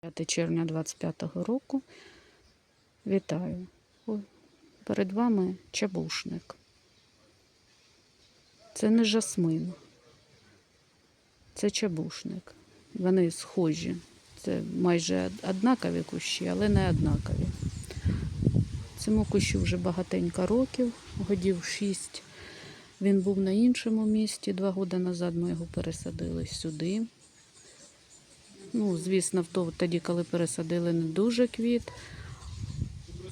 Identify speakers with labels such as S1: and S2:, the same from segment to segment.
S1: 5 червня 25-го року. Вітаю. Ой, Перед вами чабушник. Це не жасмин. Це чабушник. Вони схожі. Це майже однакові кущі, але не однакові. Цьому кущу вже багатенько років, годів 6. Він був на іншому місці. Два роки назад ми його пересадили сюди. Ну, звісно, тоді, коли пересадили, не дуже квіт.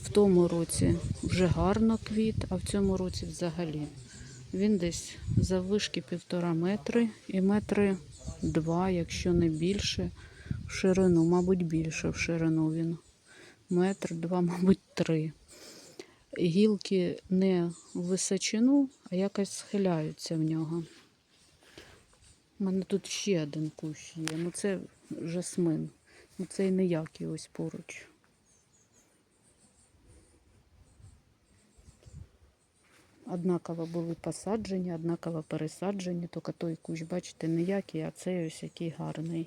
S1: В тому році вже гарно квіт, а в цьому році взагалі. Він десь заввишки півтора метри і метри два, якщо не більше, в ширину, мабуть, більше в ширину він. Метр, два, мабуть, три. Гілки не в височину, а якось схиляються в нього. У мене тут ще один кущ є. Ну це жасмин. Ну це і ось поруч. Однаково були посаджені, однаково пересаджені, тільки той кущ, бачите, ніякий, а цей ось який гарний.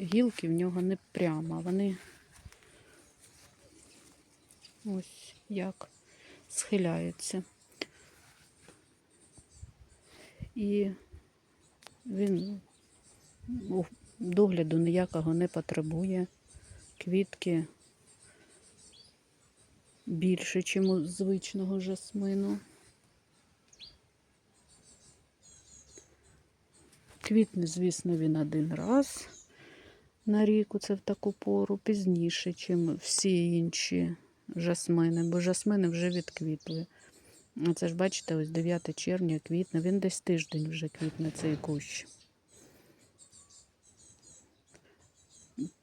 S1: Гілки в нього не прямо, вони ось як схиляються. І він догляду ніякого не потребує. Квітки більше, ніж у звичного жасмину. Квітне, звісно, він один раз на рік, це в таку пору, пізніше, ніж всі інші жасмини, бо жасмини вже відквітли. Це ж бачите, ось 9 червня квітне, він десь тиждень вже квітне цей кущ.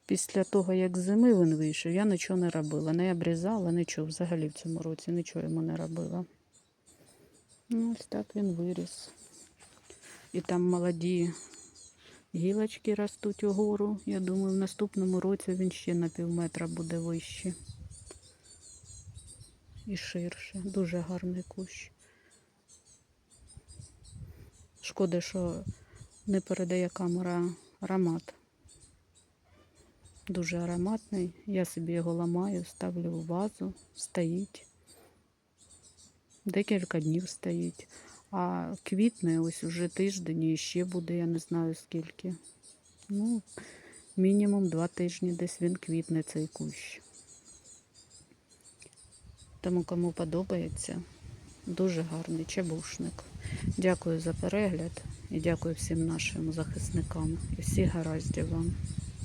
S1: Після того, як зими він вийшов, я нічого не робила. Не обрізала, нічого взагалі в цьому році, нічого йому не робила. Ну, ось так він виріс. І там молоді гілочки ростуть угору. Я думаю, в наступному році він ще на пів метра буде вище. І ширше. Дуже гарний кущ. Шкода, що не передає камера аромат. Дуже ароматний. Я собі його ламаю, ставлю в вазу, стоїть. Декілька днів стоїть. А квітне ось уже тиждень і ще буде, я не знаю скільки. Ну, мінімум два тижні десь він квітне цей кущ. Тому кому подобається, дуже гарний чабушник. Дякую за перегляд і дякую всім нашим захисникам. І всіх гараздів вам.